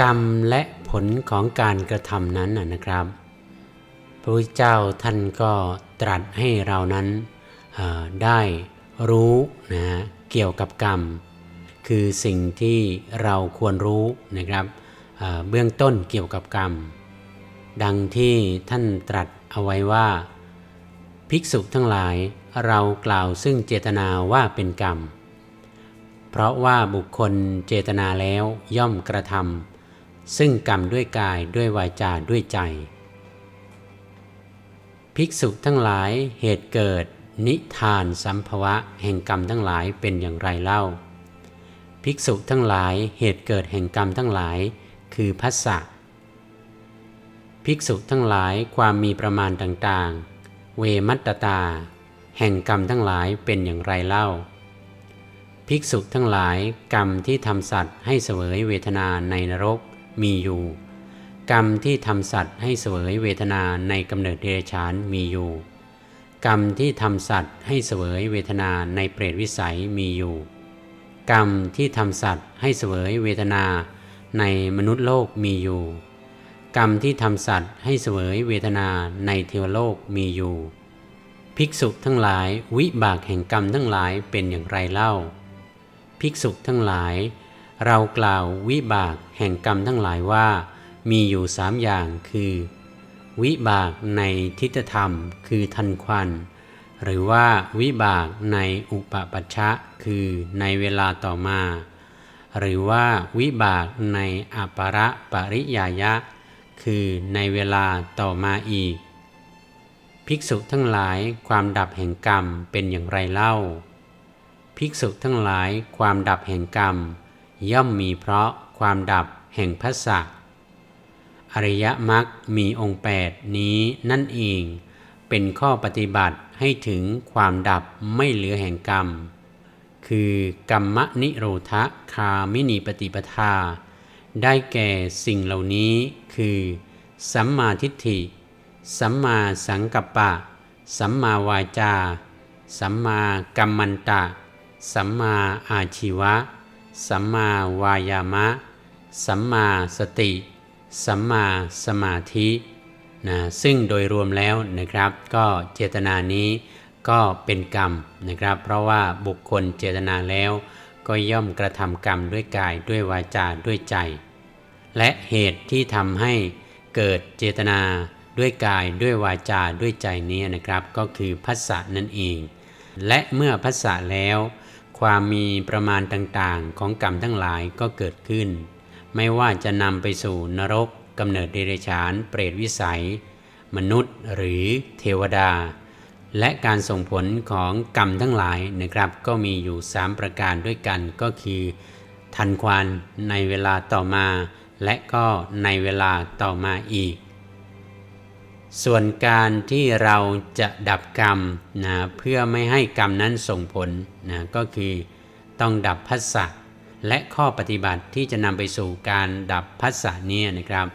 กรรมและผลของการกระทำนั้นนะครับพระพุทธเจ้าท่านก็ตรัสให้เรานั้นได้รู้นะฮะเกี่ยวกับกรรม คือสิ่งที่เราควรรู้นะครับเเบื้องต้นเกี่ยวกับกรรม ดังที่ท่านตรัสเอาไว้ว่า ภิกษุทั้งหลายเรากล่าวซึ่งเจตนาว่าเป็นกรรม เพราะว่าบุคคลเจตนาแล้วย่อมกระทำ ซึ่งกรรมด้วยกายด้วยวาจาด้วยใจ ภิกษุทั้งหลายเหตุเกิด นิทานสัมภวะแห่งกรรมทั้งหลายเป็นอย่างไรเล่า ภิกษุทั้งหลายเหตุเกิดแห่งกรรมทั้งหลาย คือพัสสะภิกษุทั้งหลายความมีประมาณต่างๆ เวมัตตตาแห่งกรรมทั้งหลายเป็นอย่างไรเล่า ภิกษุทั้งหลายกรรมที่ทำสัตว์ให้เสวยเวทนาในนรก มีอยู่ กรรมที่ทำสัตว์ให้เสวยเวทนาในกำเนิดเดรัจฉานมีอยู่ กรรมที่ทำสัตว์ให้เสวยเวทนาในเปรตวิสัยมีอยู่ กรรมที่ทำสัตว์ให้เสวยเวทนาในมนุษย์โลกมีอยู่ กรรมที่ทำสัตว์ให้เสวยเวทนาในเทวโลกมีอยู่ ภิกษุทั้งหลายวิบากแห่งกรรมทั้งหลายเป็นอย่างไรเล่า ภิกษุทั้งหลาย เรากล่าววิบากแห่งกรรมทั้งหลายว่า มีอยู่สามอย่างคือ วิบากในทิฏฐธรรมคือทันควัน หรือว่าวิบากในอุปปัชชะคือในเวลาต่อมา หรือว่าวิบากในอประปริยายะ คือในเวลาต่อมาอีก ภิกษุทั้งหลายความดับแห่งกรรมเป็นอย่างไรเล่า ภิกษุทั้งหลายความดับแห่งกรรม ย่อมมีเพราะความดับแห่งพัสสะอริยมรรคมีองค์แปดนี้นั่นเอง เป็นข้อปฏิบัติให้ถึงความดับไม่เหลือแห่งกรรม คือกรรมนิโรธคามินีปฏิปทา ได้แก่สิ่งเหล่านี้คือ สัมมาทิฏฐิ สัมมาสังกัปปะ สัมมาวาจา สัมมากัมมันตะ สัมมาอาชีวะ สัมมาวายามะ สัมมาสติ สัมมาสมาธินะซึ่งโดยรวมแล้วนะครับ ก็เจตนานี้ก็เป็นกรรมนะครับ เพราะว่าบุคคลเจตนาแล้ว ก็ย่อมกระทำกรรมด้วยกายด้วยวาจาด้วยใจ และเหตุที่ทำให้เกิดเจตนาด้วยกายด้วยวาจาด้วยใจนี้นะครับ ก็คือพัสสะนั่นเอง และเมื่อพัสสะแล้ว ความมีประมาณต่างๆ ของกรรมทั้งหลายก็เกิดขึ้น ไม่ว่าจะนำไปสู่นรกกำเนิดเดรัจฉานเปรตวิสัย มนุษย์หรือเทวดา และการส่งผลของกรรมทั้งหลายนะครับ ก็มีอยู่ 3 ประการด้วยกันก็คือ ทันควันในเวลาต่อมา และก็ในเวลาต่อมาอีก ส่วนการที่เราจะดับกรรมนะเพื่อไม่ให้กรรมนั้นส่งผลนะก็คือต้องดับพัสสะและข้อปฏิบัติที่จะนำไปสู่การดับพัสสะนี้นะครับ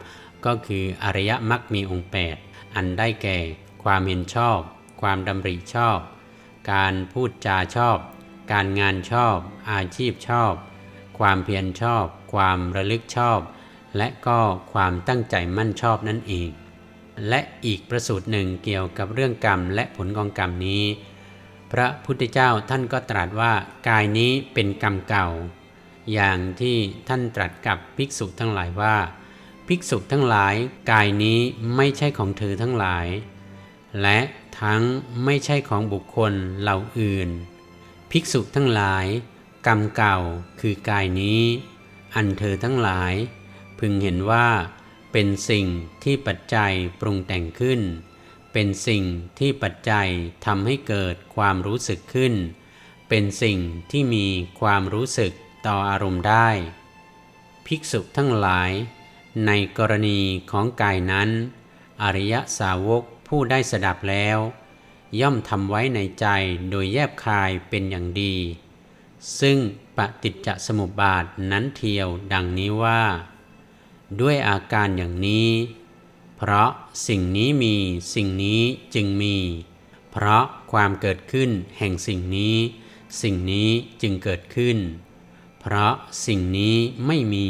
ก็คืออริยมรรคมีองค์ 8 อันได้แก่ ความเห็นชอบ ความดำริชอบ การพูดจาชอบ การงานชอบ อาชีพชอบ ความเพียรชอบ ความระลึกชอบ และก็ความตั้งใจมั่นชอบนั่นเอง และอีกประสูตรหนึ่งเกี่ยวกับเรื่องกรรมและผลของกรรมนี้ พระพุทธเจ้าท่านก็ตรัสว่ากายนี้เป็นกรรมเก่า อย่างที่ท่านตรัสกับภิกษุทั้งหลายว่า ภิกษุทั้งหลายกายนี้ไม่ใช่ของเธอทั้งหลาย และทั้งไม่ใช่ของบุคคลเหล่าอื่น ภิกษุทั้งหลาย กรรมเก่าคือกายนี้ อันเธอทั้งหลาย พึงเห็นว่า เป็นสิ่งที่ปัจจัยปรุงแต่งขึ้น เป็นสิ่งที่ปัจจัยทำให้เกิดความรู้สึกขึ้น เป็นสิ่งที่มีความรู้สึกต่ออารมณ์ได้ ภิกษุทั้งหลาย ในกรณีของกายนั้น อริยสาวกผู้ได้สดับแล้ว ย่อมทำไว้ในใจโดยแยบคายเป็นอย่างดี ซึ่งปฏิจจสมุปบาทนั้นเทียวดังนี้ว่า ด้วยอาการอย่างนี้ เพราะสิ่งนี้มีสิ่งนี้จึงมี เพราะความเกิดขึ้นแห่งสิ่งนี้ สิ่งนี้จึงเกิดขึ้น เพราะสิ่งนี้ไม่มี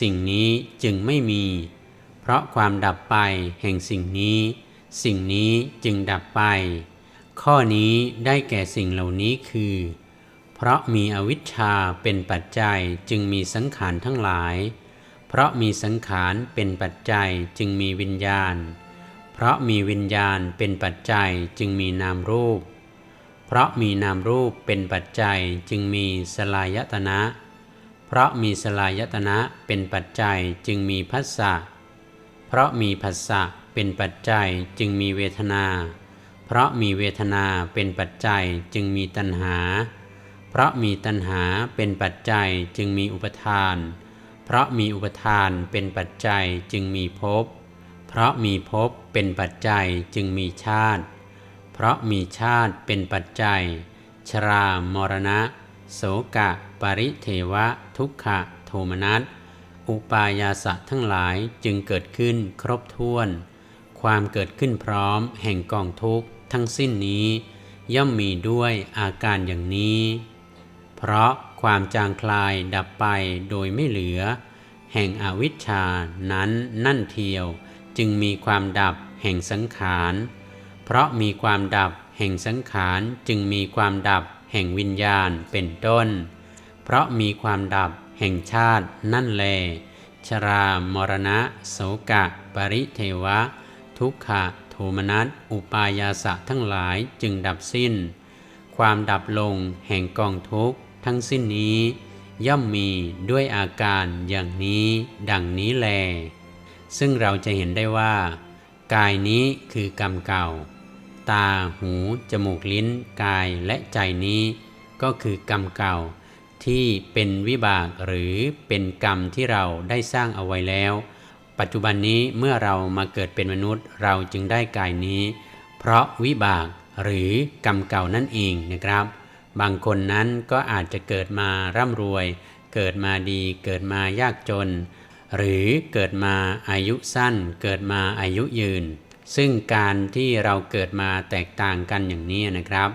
สิ่งนี้จึงไม่มี เพราะความดับไปแห่งสิ่งนี้ สิ่งนี้จึงดับไป ข้อนี้ได้แก่สิ่งเหล่านี้คือ เพราะมีอวิชชาเป็นปัจจัยจึงมีสังขารทั้งหลาย เพราะมีสังขารเป็นปัจจัยจึงมีวิญญาณ เพราะมีวิญญาณเป็นปัจจัยจึงมีนามรูป เพราะมีนามรูปเป็นปัจจัยจึงมีสลายตนะ เพราะมีสลายตนะเป็นปัจจัยจึงมีพัสสะ เพราะมีผัสสะเป็นปัจจัยจึงมีเวทนา เพราะมีเวทนาเป็นปัจจัยจึงมีตัณหา เพราะมีตัณหาเป็นปัจจัยจึงมีอุปทานเพราะมีอุปทานเป็นปัจจัยจึงมีภพ เพราะมีภพเป็นปัจจัยจึงมีชาติ เพราะมีชาติเป็นปัจจัย ชรามรณะ โสกะ ปริเทวะ ทุกขะ โทมนัส อุปายาสะทั้งหลายจึงเกิดขึ้นครบถ้วน ความเกิดขึ้นพร้อมแห่งกองทุกข์ทั้งสิ้นนี้ ย่อมมีด้วยอาการอย่างนี้ เพราะความจางคลายดับไปโดยไม่เหลือ แห่งอวิชชานั้นนั่นเทียว จึงมีความดับแห่งสังขาร เพราะมีความดับแห่งสังขารจึงมีความดับแห่งวิญญาณเป็นต้น เพราะมีความดับแห่งชาตินั่นแล ชรามรณะ โสกะ ปริเทวะ ทุกขะโทมนัส อุปายาสะทั้งหลายจึงดับสิ้น ความดับลงแห่งกองทุกข์ ทั้งสิ้นนี้ ย่อมมีด้วยอาการอย่างนี้ดังนี้แล ซึ่งเราจะเห็นได้ว่า กายนี้คือกรรมเก่า ตาหู จมูกลิ้น กายและใจนี้ ก็คือกรรมเก่า ที่เป็นวิบากหรือเป็นกรรมที่เราได้สร้างเอาไว้แล้ว ปัจจุบันนี้เมื่อเรามาเกิดเป็นมนุษย์เราจึงได้กายนี้ เพราะวิบากหรือกรรมเก่านั่นเองนะครับ บางคนนั้นก็อาจจะเกิดมาร่ำรวย เกิดมาดี เกิดมายากจน หรือเกิดมาอายุสั้น เกิดมาอายุยืน ซึ่งการที่เราเกิดมาแตกต่างกันอย่างนี้นะครับ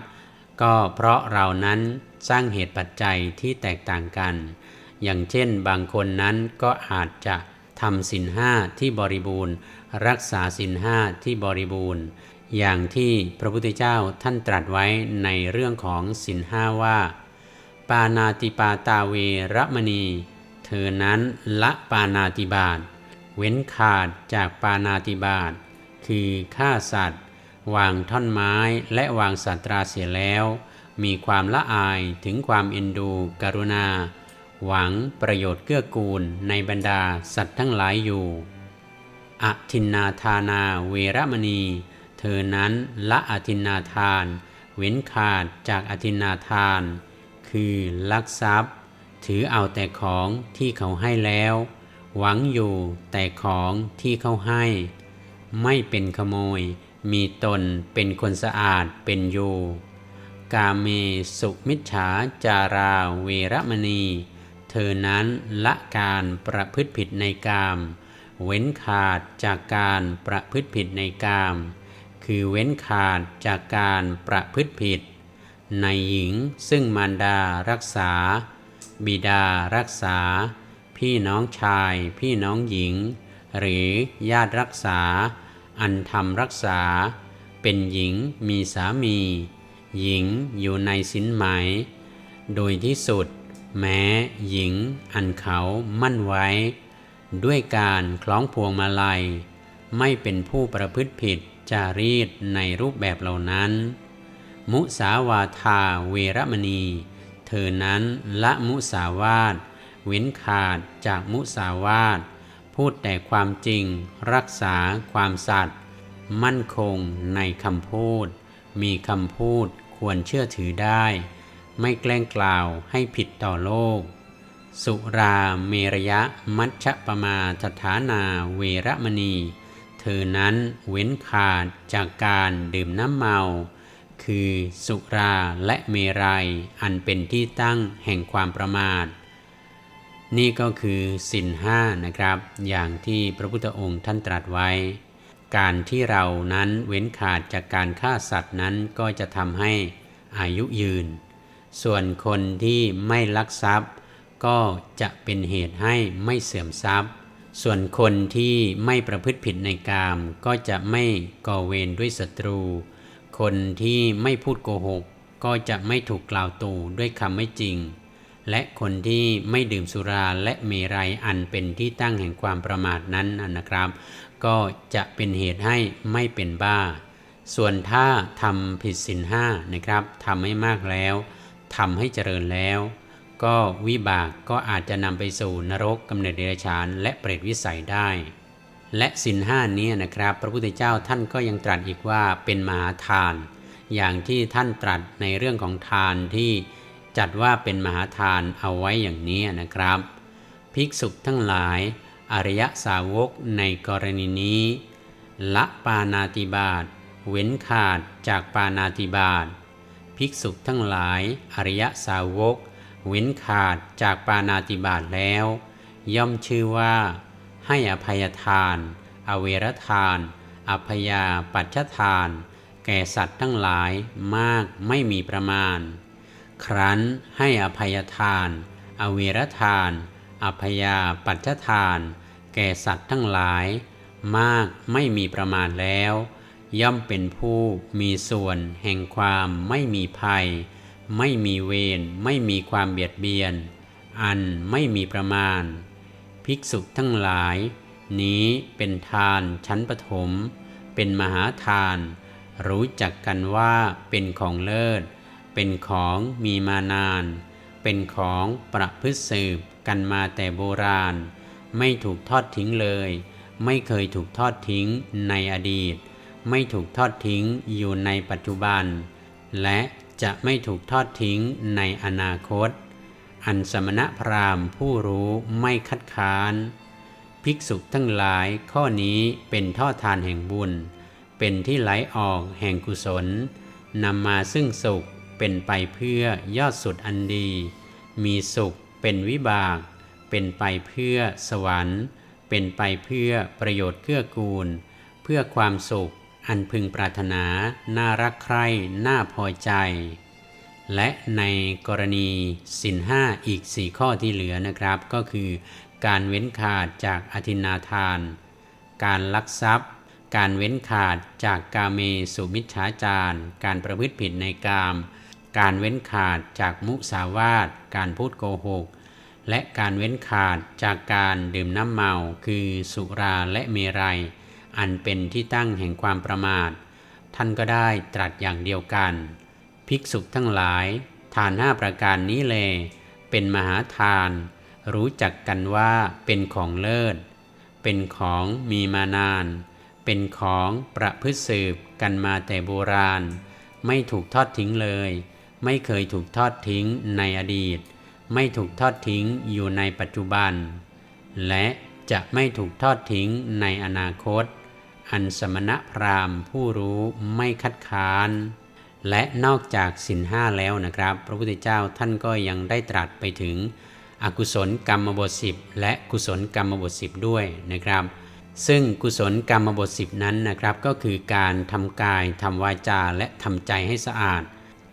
ก็เพราะเรานั้นสร้างเหตุปัจจัยที่แตกต่างกัน อย่างเช่นบางคนนั้นก็อาจจะทำสินห้าที่บริบูรณ์ รักษาสินห้าที่บริบูรณ์ อย่างที่พระพุทธเจ้าท่านตรัสไว้ในเรื่องของสินห้าว่า ปานาติปาตาเวรมณี เธอนั้นละปานาติบาตเว้นขาดจากปานาติบาตคือฆ่าสัตว์ วางท่อนไม้และวางสัตราเสียแล้ว มีความละอายถึงความเอ็นดูกรุณา หวังประโยชน์เกื้อกูลในบรรดาสัตว์ทั้งหลายอยู่อทินนาทานาเวรมณี เธอนั้นละอทินาทาน เว้นขาดจากอทินาทาน คือลักทรัพย์ ถือเอาแต่ของที่เขาให้แล้ว หวังอยู่แต่ของที่เขาให้ ไม่เป็นขโมย มีตนเป็นคนสะอาดเป็นอยู่ กาเมสุมิจฉาจาราเวรมณี เธอนั้นละการประพฤติผิดในกาม เว้นขาดจากการประพฤติผิดในกาม คือเว้นขาดจากการประพฤติผิด ในหญิงซึ่งมารดารักษา บิดารักษา พี่น้องชาย พี่น้องหญิง หรือญาติรักษา อันทำรักษา เป็นหญิงมีสามี หญิงอยู่ในสินไหม โดยที่สุด แม้หญิงอันเขามั่นไว้ ด้วยการคล้องพวงมาลัย ไม่เป็นผู้ประพฤติผิด จารีตในรูปแบบเหล่านั้น มุสาวาทาเวรมณี เธอนั้นละมุสาวาท เว้นขาดจากมุสาวาท พูดแต่ความจริง รักษาความสัตย์มั่นคงในคำพูด มีคำพูดควรเชื่อถือได้ ไม่แกล้งกล่าวให้ผิดต่อโลก สุราเมรยะมัชฌปมาสถานาเวรมณี เธอนั้นเว้นขาดจากการดื่มน้ำเมา คือสุราและเมรัยอันเป็นที่ตั้งแห่งความประมาท นี่ก็คือสินห้านะครับ อย่างที่พระพุทธองค์ท่านตรัสไว้ การที่เรานั้นเว้นขาดจากการฆ่าสัตว์นั้นก็จะทำให้อายุยืน ส่วนคนที่ไม่ลักทรัพย์ ก็จะเป็นเหตุให้ไม่เสื่อมทรัพย์ ส่วนคนที่ไม่ประพฤติผิดในกาม ก็จะไม่ก่อเวรด้วยศัตรู คนที่ไม่พูดโกหก ก็จะไม่ถูกกล่าวตู่ด้วยคำไม่จริง และคนที่ไม่ดื่มสุราและเมรัยอันเป็นที่ตั้งแห่งความประมาทนั้นนะครับ ก็จะเป็นเหตุให้ไม่เป็นบ้า ส่วนถ้าทำผิดศีลห้านะครับทำให้มากแล้วทำให้เจริญแล้ว ก็วิบากก็อาจจะนำไปสู่นรกกำเนิดเดรัจฉานและเปรตวิสัยได้ และสินห้านี้นะครับ พระพุทธเจ้าท่านก็ยังตรัสอีกว่าเป็นมหาทาน อย่างที่ท่านตรัสในเรื่องของทานที่จัดว่าเป็นมหาทานเอาไว้อย่างนี้นะครับ ภิกษุทั้งหลายอริยสาวกในกรณีนี้ ละปานาติบาตเว้นขาดจากปานาติบาตภิกษุทั้งหลายอริยสาวก เว้นขาดจากปานาติบาตแล้ว ย่อมชื่อว่า ให้อภัยทาน อเวรทาน อภยาปัจจทาน แก่สัตว์ทั้งหลายมากไม่มีประมาณ ครั้นให้อภัยทาน อเวรทาน อภยาปัจจทาน แก่สัตว์ทั้งหลาย มากไม่มีประมาณแล้ว ย่อมเป็นผู้มีส่วนแห่งความไม่มีภัย ไม่มีเวรไม่มีความเบียดเบียน อันไม่มีประมาณ ภิกษุทั้งหลาย นี้เป็นทานชั้นปฐมเป็นมหาทาน รู้จักกันว่าเป็นของเลิศ เป็นของมีมานาน เป็นของประพฤติสืบกันมาแต่โบราณ ไม่ถูกทอดทิ้งเลย ไม่เคยถูกทอดทิ้งในอดีต ไม่ถูกทอดทิ้งอยู่ในปัจจุบัน และ จะไม่ถูกทอดทิ้งในอนาคต อันสมณพราหมณ์ผู้รู้ไม่คัดค้าน ภิกษุทั้งหลายข้อนี้เป็นท่อทานแห่งบุญ เป็นที่ไหลออกแห่งกุศลนำมาซึ่งสุขเป็นไปเพื่อยอดสุดอันดี มีสุขเป็นวิบาก เป็นไปเพื่อสวรรค์ เป็นไปเพื่อประโยชน์เกื้อกูล เพื่อความสุข อันพึงปรารถนา น่ารักใคร่น่าพอใจ และในกรณีสินห้าอีกสี่ข้อที่เหลือนะครับ ก็คือ การเว้นขาดจากอธินาทาน การลักทรัพย์ การเว้นขาดจากกาเมสุมิชฌาจารการประพฤติผิดในกาม การเว้นขาดจากมุสาวาท การพูดโกหกและการเว้นขาดจากการดื่มน้ำเมา คือสุราและเมรัย อันเป็นที่ตั้งแห่งความประมาท ท่านก็ได้ตรัสอย่างเดียวกัน ภิกษุทั้งหลาย ทานห้าประการนี้เลเป็นมหาทาน รู้จักกันว่าเป็นของเลิศ เป็นของมีมานาน เป็นของประพฤติสืบกันมาแต่โบราณ ไม่ถูกทอดทิ้งเลย ไม่เคยถูกทอดทิ้งในอดีต ไม่ถูกทอดทิ้งอยู่ในปัจจุบัน และจะไม่ถูกทอดทิ้งในอนาคต อันสมณพราหมณ์ผู้รู้ไม่คัดค้าน และนอกจากสินห้าแล้วนะครับ พระพุทธเจ้าท่านก็ยังได้ตรัสไปถึง อกุศลกรรมบทสิบและกุศลกรรมบทสิบด้วยนะครับ ซึ่งกุศลกรรมบทสิบนั้นนะครับ ก็คือการทำกายทำวาจาและทำใจให้สะอาด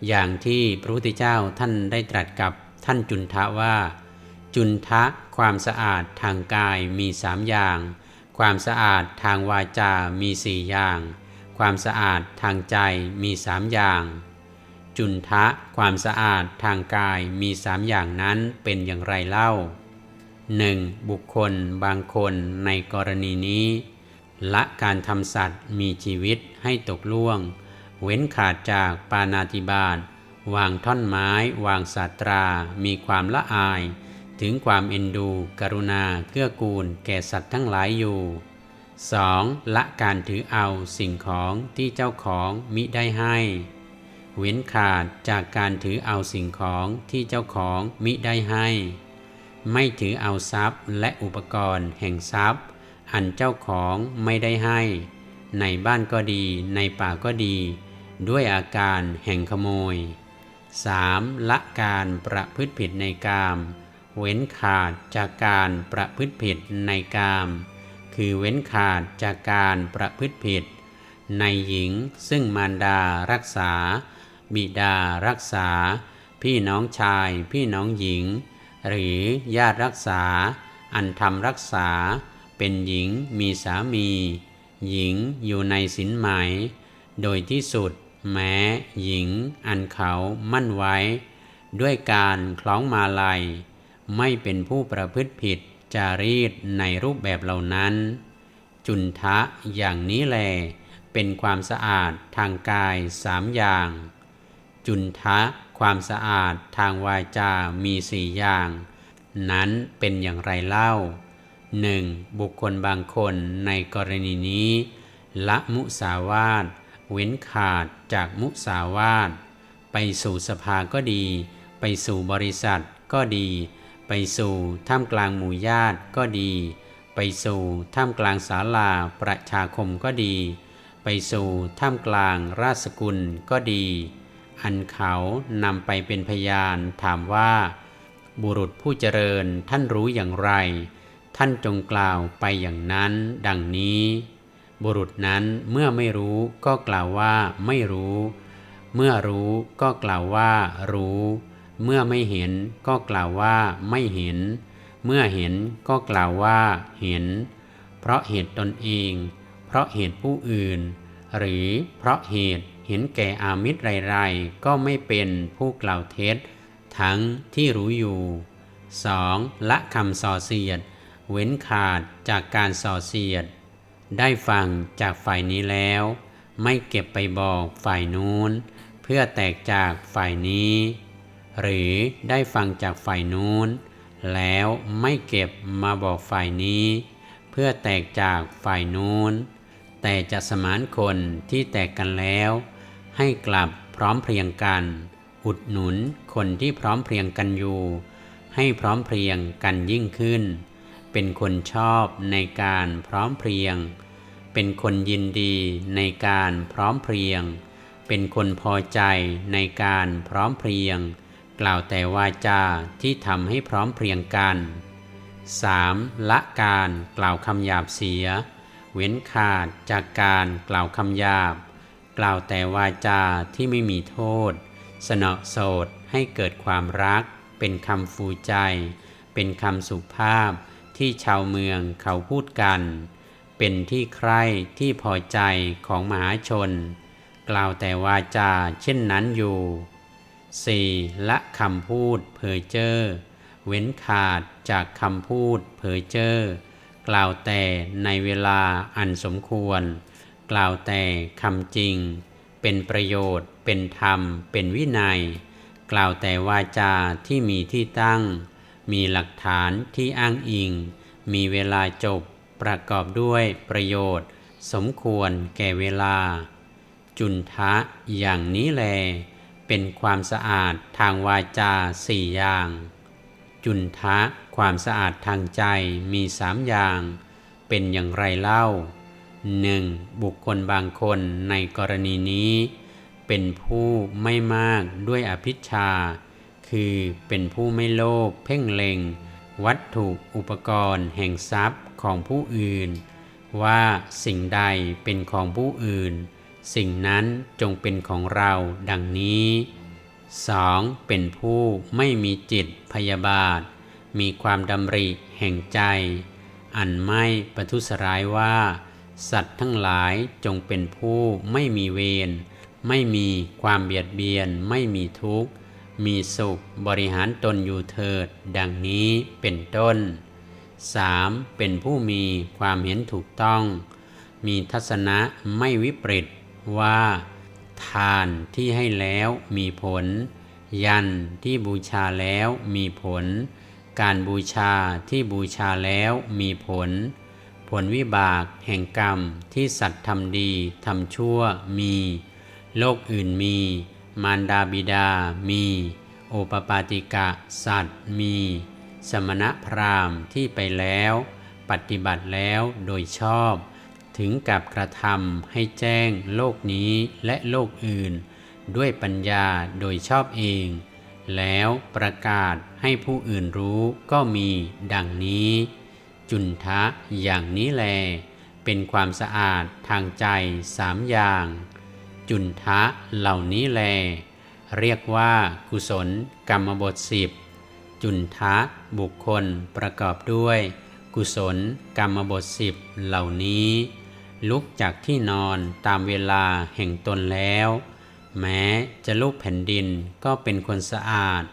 อย่างที่พระพุทธเจ้าท่านได้ตรัสกับท่านจุนทะว่า จุนทะความสะอาดทางกายมีสามอย่าง ความสะอาดทางวาจา มีสี่อย่าง ความสะอาดทางใจมีสามอย่าง จุนทะความสะอาดทางกายมีสามอย่างนั้นเป็นอย่างไรเล่า 1. บุคคลบางคนในกรณีนี้ ละการทำสัตว์มีชีวิตให้ตกล่วง เว้นขาดจากปานาติบาตวางท่อนไม้ วางสาตรา มีความละอาย ถึงความเอ็นดู กรุณา เกื้อกูล แก่สัตว์ทั้งหลายอยู่ 2. ละการถือเอาสิ่งของที่เจ้าของมิได้ให้ เว้นขาดจากการถือเอาสิ่งของที่เจ้าของมิได้ให้ ไม่ถือเอาทรัพย์และอุปกรณ์แห่งทรัพย์ อันเจ้าของไม่ได้ให้ ในบ้านก็ดีในป่าก็ดี ด้วยอาการแห่งขโมย 3. ละการประพฤติผิดในกาม เว้นขาดจากการประพฤติผิดในกาม คือเว้นขาดจากการประพฤติผิด ในหญิงซึ่งมารดารักษา บิดารักษา พี่น้องชาย พี่น้องหญิง หรือญาติรักษา อันทำรักษา เป็นหญิงมีสามี หญิงอยู่ในสินไหม โดยที่สุดแม้หญิงอันเขามั่นไว้ ด้วยการคล้องมาลัย ไม่เป็นผู้ประพฤติผิด จารีตในรูปแบบเหล่านั้น จุนทะอย่างนี้แล เป็นความสะอาดทางกายสามอย่าง จุนทะความสะอาดทางวาจา มีสี่อย่าง นั้นเป็นอย่างไรเล่าหนึ่งบุคคลบางคนในกรณีนี้ ละมุสาวาทเว้นขาดจากมุสาวาทไปสู่สภาก็ดี ไปสู่บริษัทก็ดี ไปสู่ท่ามกลางหมู่ญาติก็ดี ไปสู่ท่ามกลางศาลาประชาคมก็ดี ไปสู่ท่ามกลางราชกุลก็ดี อันเขานำไปเป็นพยานถามว่า บุรุษผู้เจริญท่านรู้อย่างไร ท่านจงกล่าวไปอย่างนั้น ดังนี้ บุรุษนั้นเมื่อไม่รู้ก็กล่าวว่าไม่รู้ เมื่อรู้ก็กล่าวว่ารู้ เมื่อไม่เห็นก็กล่าวว่าไม่เห็น เมื่อเห็นก็กล่าวว่าเห็น เพราะเหตุตนเอง เพราะเหตุผู้อื่น หรือเพราะเหตุเห็นแก่อามิตรไรๆก็ไม่เป็นผู้กล่าวเท็จ ทั้งที่รู้อยู่ 2. ละคำส่อเสียด เว้นขาดจากการส่อเสียด ได้ฟังจากฝ่ายนี้แล้ว ไม่เก็บไปบอกฝ่ายนู้น เพื่อแตกจากฝ่ายนี้ หรือได้ฟังจากฝ่ายนู้น แล้วไม่เก็บมาบอกฝ่ายนี้ เพื่อแตกจากฝ่ายนู้น แต่จะสมานคนที่แตกกันแล้ว ให้กลับพร้อมเพรียงกัน อุดหนุนคนที่พร้อมเพรียงกันอยู่ ให้พร้อมเพรียงกันยิ่งขึ้น เป็นคนชอบในการพร้อมเพรียง เป็นคนยินดีในการพร้อมเพรียง เป็นคนพอใจในการพร้อมเพรียง กล่าวแต่วาจาที่ทำให้พร้อมเพรียงกัน 3. ละการกล่าวคำหยาบเสีย เว้นขาดจากการกล่าวคำหยาบ กล่าวแต่วาจาที่ไม่มีโทษ สนอโสดให้เกิดความรัก เป็นคำฟูใจ เป็นคำสุภาพที่ชาวเมืองเขาพูดกัน เป็นที่ใคร่ที่พอใจของมหาชน กล่าวแต่วาจาเช่นนั้นอยู่ 4. ละคำพูดเผยเจอ้อเว้นขาดจากคำพูดเผยเจอ้อกล่าวแต่ในเวลาอันสมควร กล่าวแต่คำจริง เป็นประโยชน์ เป็นธรรม เป็นวินัย กล่าวแต่วาจาที่มีที่ตั้ง มีหลักฐานที่อ้างอิง มีเวลาจบประกอบด้วยประโยชน์ สมควรแก่เวลา จุนทะอย่างนี้แล เป็นความสะอาดทางวาจาสี่อย่าง จุนทะความสะอาดทางใจมีสามอย่าง เป็นอย่างไรเล่าหนึ่งบุคคลบางคนในกรณีนี้ เป็นผู้ไม่มากด้วยอภิชา คือเป็นผู้ไม่โลภเพ่งเล็ง วัตถุอุปกรณ์แห่งทรัพย์ของผู้อื่น ว่าสิ่งใดเป็นของผู้อื่น สิ่งนั้นจงเป็นของเราดังนี้ 2. เป็นผู้ไม่มีจิตพยาบาท มีความดำริแห่งใจ อันไม่ประทุษร้ายว่า สัตว์ทั้งหลายจงเป็นผู้ไม่มีเวรไม่มีความเบียดเบียนไม่มีทุกข์ มีสุขบริหารตนอยู่เถิด ดังนี้เป็นต้น 3. เป็นผู้มีความเห็นถูกต้อง มีทัศนะไม่วิปริต ว่า ทานที่ให้แล้วมีผล ยันที่บูชาแล้วมีผล การบูชาที่บูชาแล้วมีผล ผลวิบากแห่งกรรมที่สัตว์ทำดีทำชั่วมี โลกอื่นมี มารดาบิดามี โอปปาติกะสัตว์มี สมณพราหมณ์ที่ไปแล้ว ปฏิบัติแล้วโดยชอบ ถึงกับกระทำให้แจ้งโลกนี้และโลกอื่น ด้วยปัญญาโดยชอบเอง แล้วประกาศให้ผู้อื่นรู้ก็มีดังนี้ จุนทะอย่างนี้แล เป็นความสะอาดทางใจสามอย่าง จุนทะเหล่านี้แล เรียกว่ากุศลกรรมบทสิบจุนทะบุคคลประกอบด้วย กุศลกรรมบทสิบเหล่านี้ ลุกจากที่นอนตามเวลาแห่งตนแล้ว แม้จะลูกแผ่นดินก็เป็นคนสะอาด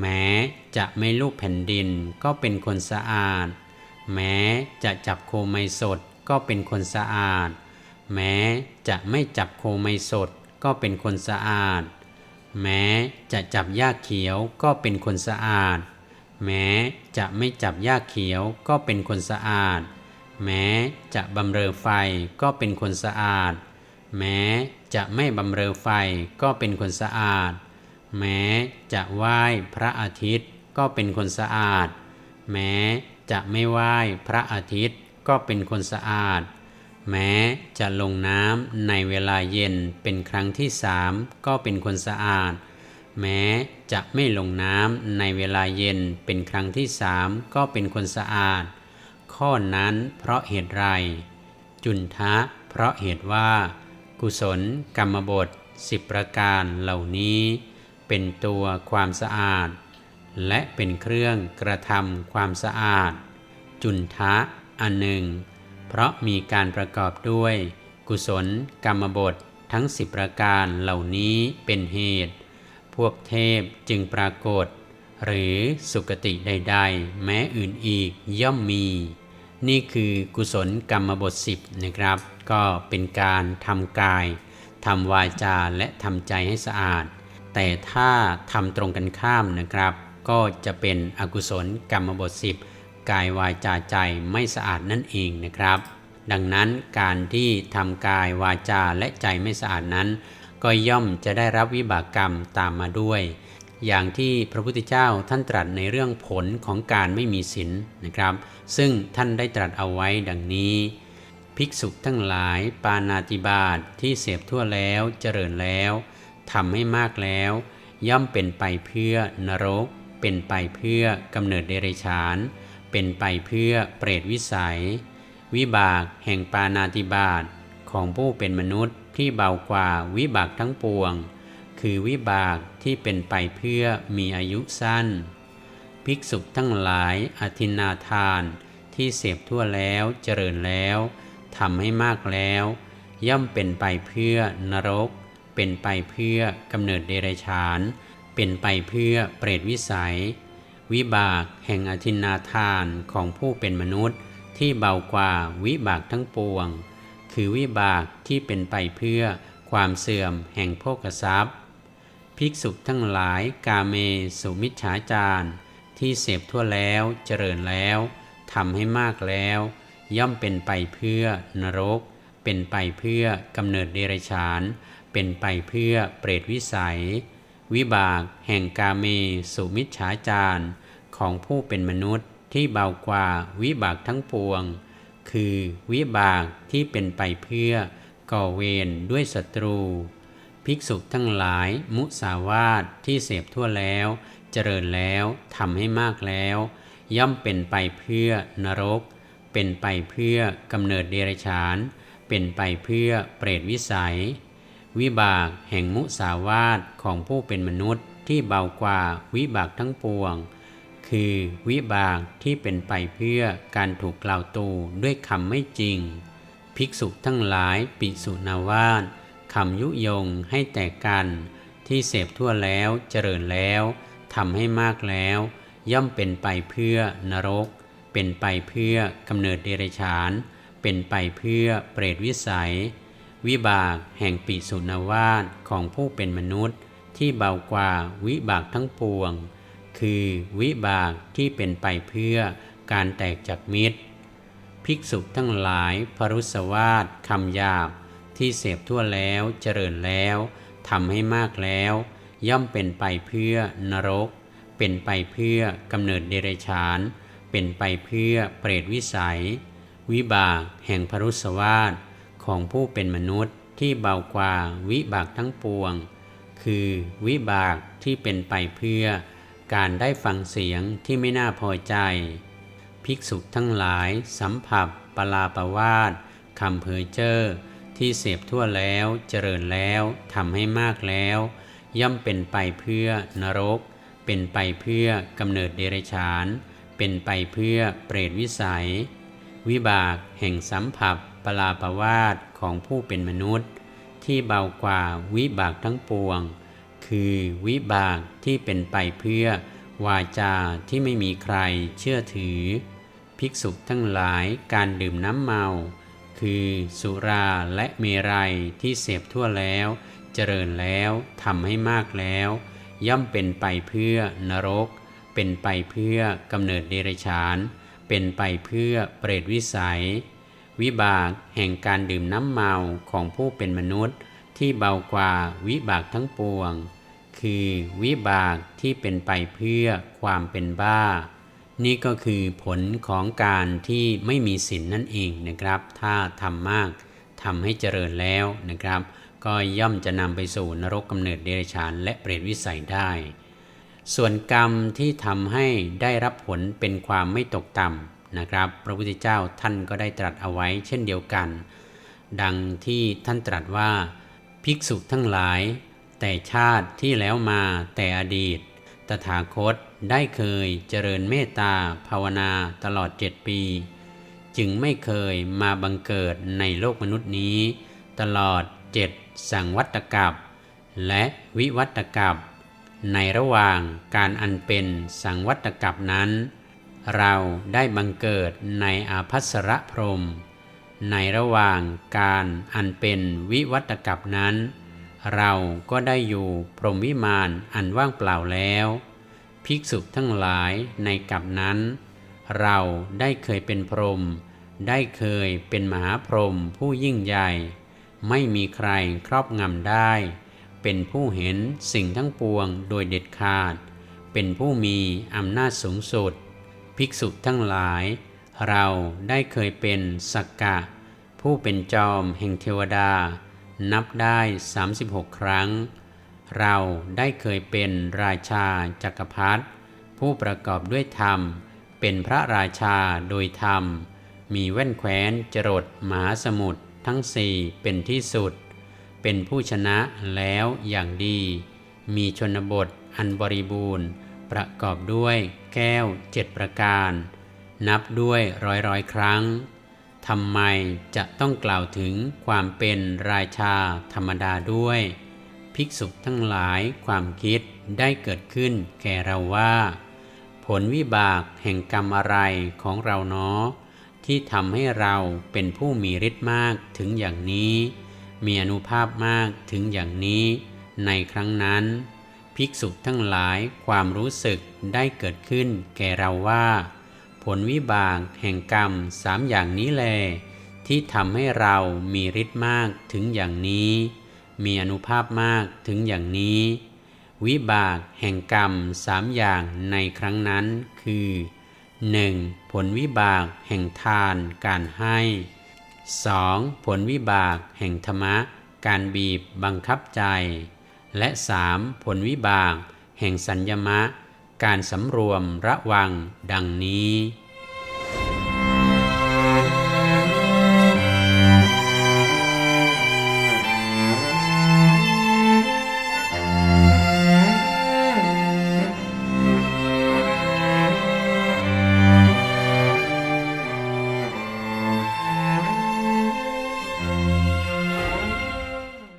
แม้จะไม่ลูกแผ่นดินก็เป็นคนสะอาด แม้จะจับโคไมสดก็เป็นคนสะอาด แม้จะไม่จับโคไมสดก็เป็นคนสะอาด แม้จะจับหญ้าเขียวก็เป็นคนสะอาด แม้จะไม่จับหญ้าเขียวก็เป็นคนสะอาด แม้จะบำเรอไฟก็เป็นคนสะอาด แม้จะไม่บำเรอไฟก็เป็นคนสะอาด แม้จะไหว้พระอาทิตย์ก็เป็นคนสะอาด แม้จะไม่ไหว้พระอาทิตย์ก็เป็นคนสะอาด แม้จะลงน้ำในเวลาเย็นเป็นครั้งที่สามก็เป็นคนสะอาด แม้จะไม่ลงน้ำในเวลาเย็นเป็นครั้งที่สามก็เป็นคนสะอาด ข้อนั้น เพราะเหตุไร จุนทะ เพราะเหตุว่า กุศลกรรมบทสิบประการเหล่านี้ เป็นตัวความสะอาด และเป็นเครื่องกระทำความสะอาด จุนทะอันหนึ่ง เพราะมีการประกอบด้วย กุศลกรรมบททั้งสิบประการเหล่านี้เป็นเหตุ พวกเทพจึงปรากฏ หรือสุคติใด ๆ แม้อื่นอีกย่อมมี นี่คือกุศลกรรมบทสิบนะครับ ก็เป็นการทำกายทำวาจาและทำใจให้สะอาด แต่ถ้าทำตรงกันข้ามนะครับ ก็จะเป็นอกุศลกรรมบทสิบกายวาจาใจไม่สะอาดนั่นเองนะครับ ดังนั้นการที่ทำกายวาจาและใจไม่สะอาดนั้น ก็ย่อมจะได้รับวิบากกรรมตามมาด้วย อย่างที่พระพุทธเจ้าท่านตรัสในเรื่องผลของการไม่มีศีลนะครับ ซึ่งท่านได้ตรัสเอาไว้ดังนี้ ภิกษุทั้งหลายปานาติบาตที่เสพทั่วแล้วเจริญแล้วทำให้มากแล้ว ย่อมเป็นไปเพื่อนรก เป็นไปเพื่อกำเนิดเดรัจฉาน เป็นไปเพื่อเปรตวิสัย วิบากแห่งปานาติบาตของผู้เป็นมนุษย์ที่เบากว่าวิบากทั้งปวง คือวิบาก ที่เป็นไปเพื่อมีอายุสั้น ภิกษุทั้งหลายอธินาทาน ที่เสพทั่วแล้วเจริญแล้วทำให้มากแล้ว ย่อมเป็นไปเพื่อนรก เป็นไปเพื่อกำเนิดเดรัจฉาน เป็นไปเพื่อเปรตวิสัย วิบากแห่งอธินนาทานของผู้เป็นมนุษย์ที่เบากว่าวิบากทั้งปวง คือวิบากที่เป็นไปเพื่อความเสื่อมแห่งโภกทรัพย์ ภิกษุทั้งหลายกาเมสุมิจฉาจารที่เสพทั่วแล้วเจริญแล้วทำให้มากแล้ว ย่อมเป็นไปเพื่อนรก เป็นไปเพื่อกำเนิดเดรัจฉาน เป็นไปเพื่อเปรตวิสัย วิบากแห่งกาเมสุมิจฉาจารของผู้เป็นมนุษย์ที่เบากว่าวิบากทั้งปวง คือวิบากที่เป็นไปเพื่อก่อเวรด้วยศัตรู ภิกษุทั้งหลาย มุสาวาทที่เสพทั่วแล้ว เจริญแล้วทำให้มากแล้ว ย่อมเป็นไปเพื่อนรก เป็นไปเพื่อกำเนิดเดรัจฉาน เป็นไปเพื่อเปรตวิสัย วิบากแห่งมุสาวาทของผู้เป็นมนุษย์ที่เบากว่าวิบากทั้งปวง คือวิบากที่เป็นไปเพื่อการถูกกล่าวตูด้วยคำไม่จริง ภิกษุทั้งหลายปิสุนาวาส คำยุยงให้แตกกัน ที่เสพทั่วแล้วเจริญแล้วทำให้มากแล้ว ย่อมเป็นไปเพื่อนรก เป็นไปเพื่อกำเนิดเดรัจฉาน เป็นไปเพื่อเปรตวิสัย วิบากแห่งปิสุนวาสของผู้เป็นมนุษย์ ที่เบากว่าวิบากทั้งปวง คือวิบากที่เป็นไปเพื่อการแตกจากมิตร ภิกษุทั้งหลายพรุสวาสคำหยาบ ที่เสพทั่วแล้วเจริญแล้วทำให้มากแล้ว ย่อมเป็นไปเพื่อนรก เป็นไปเพื่อกำเนิดเดรัจฉาน เป็นไปเพื่อเปรตวิสัย วิบากแห่งพรุสวาสของผู้เป็นมนุษย์ที่เบากว่าวิบากทั้งปวง คือวิบากที่เป็นไปเพื่อ การได้ฟังเสียงที่ไม่น่าพอใจ ภิกษุทั้งหลายสัมผัสปลาประวาสคำเพอเจอร์ ที่เสพทั่วแล้วเจริญแล้วทำให้มากแล้ว ย่อมเป็นไปเพื่อนรก เป็นไปเพื่อกำเนิดเดรัจฉาน เป็นไปเพื่อเปรตวิสัย วิบากแห่งสัมผัสปลาประวาสของผู้เป็นมนุษย์ ที่เบากว่าวิบากทั้งปวง คือวิบากที่เป็นไปเพื่อ วาจาที่ไม่มีใครเชื่อถือ ภิกษุทั้งหลายการดื่มน้ำเมา คือสุราและเมรัยที่เสพทั่วแล้ว เจริญแล้วทำให้มากแล้ว ย่อมเป็นไปเพื่อนรก เป็นไปเพื่อกำเนิดเดรัจฉาน เป็นไปเพื่อเปรตวิสัย วิบากแห่งการดื่มน้ำเมาของผู้เป็นมนุษย์ ที่เบากว่าวิบากทั้งปวง คือวิบากที่เป็นไปเพื่อความเป็นบ้า นี่ก็คือผลของการที่ไม่มีศีลนนั่นเองนะครับ ถ้าทำมากทำให้เจริญแล้วนะครับ ก็ย่อมจะนำไปสู่นรกกำเนิดเดรัจฉานและเปรตวิสัยได้ ส่วนกรรมที่ทำให้ได้รับผลเป็นความไม่ตกต่ำนะครับ พระพุทธเจ้าท่านก็ได้ตรัสเอาไว้เช่นเดียวกัน ดังที่ท่านตรัสว่า ภิกษุทั้งหลาย แต่ชาติที่แล้วมาแต่อดีต ตถาคต ได้เคยเจริญเมตตาภาวนาตลอดเจ็ดปี จึงไม่เคยมาบังเกิดในโลกมนุษย์นี้ ตลอดเจ็ดสังวัตกับ และวิวัตกับ ในระหว่างการอันเป็นสังวัตกับนั้น เราได้บังเกิดในอาภัสรพรม ในระหว่างการอันเป็นวิวัตกับนั้น เราก็ได้อยู่พรหมวิมานอันว่างเปล่าแล้ว ภิกษุทั้งหลายในกับนั้น เราได้เคยเป็นพรหมได้เคยเป็นมหาพรหมผู้ยิ่งใหญ่ ไม่มีใครครอบงำได้ เป็นผู้เห็นสิ่งทั้งปวงโดยเด็ดขาด เป็นผู้มีอำนาจสูงสุด ภิกษุทั้งหลาย เราได้เคยเป็นสักกะ ผู้เป็นจอมแห่งเทวดา นับได้ 36 ครั้ง เราได้เคยเป็นราชาจักรพรรดิผู้ประกอบด้วยธรรม เป็นพระราชาโดยธรรม มีแว่นแคว้นจรดมหาสมุทรทั้งสี่เป็นที่สุด เป็นผู้ชนะแล้วอย่างดี มีชนบทอันบริบูรณ์ ประกอบด้วยแก้วเจ็ดประการ นับด้วยร้อยร้อยครั้งทำไมจะต้องกล่าวถึงความเป็นราชาธรรมดาด้วย ภิกษุทั้งหลายความคิดได้เกิดขึ้นแก่เราว่า ผลวิบากแห่งกรรมอะไรของเราเนาะที่ทำให้เราเป็นผู้มีฤทธิ์มากถึงอย่างนี้ มีอนุภาพมากถึงอย่างนี้ ในครั้งนั้น ภิกษุทั้งหลายความรู้สึกได้เกิดขึ้นแก่เราว่า ผลวิบากแห่งกรรมสามอย่างนี้แล ที่ทำให้เรามีฤทธิ์มากถึงอย่างนี้ มีอนุภาพมากถึงอย่างนี้ วิบากแห่งกรรมสามอย่างในครั้งนั้นคือ 1. ผลวิบากแห่งทานการให้ 2. ผลวิบากแห่งธรรมะ การบีบบังคับใจ และ 3. ผลวิบากแห่งสัญญมะ การสำรวมระวังดังนี้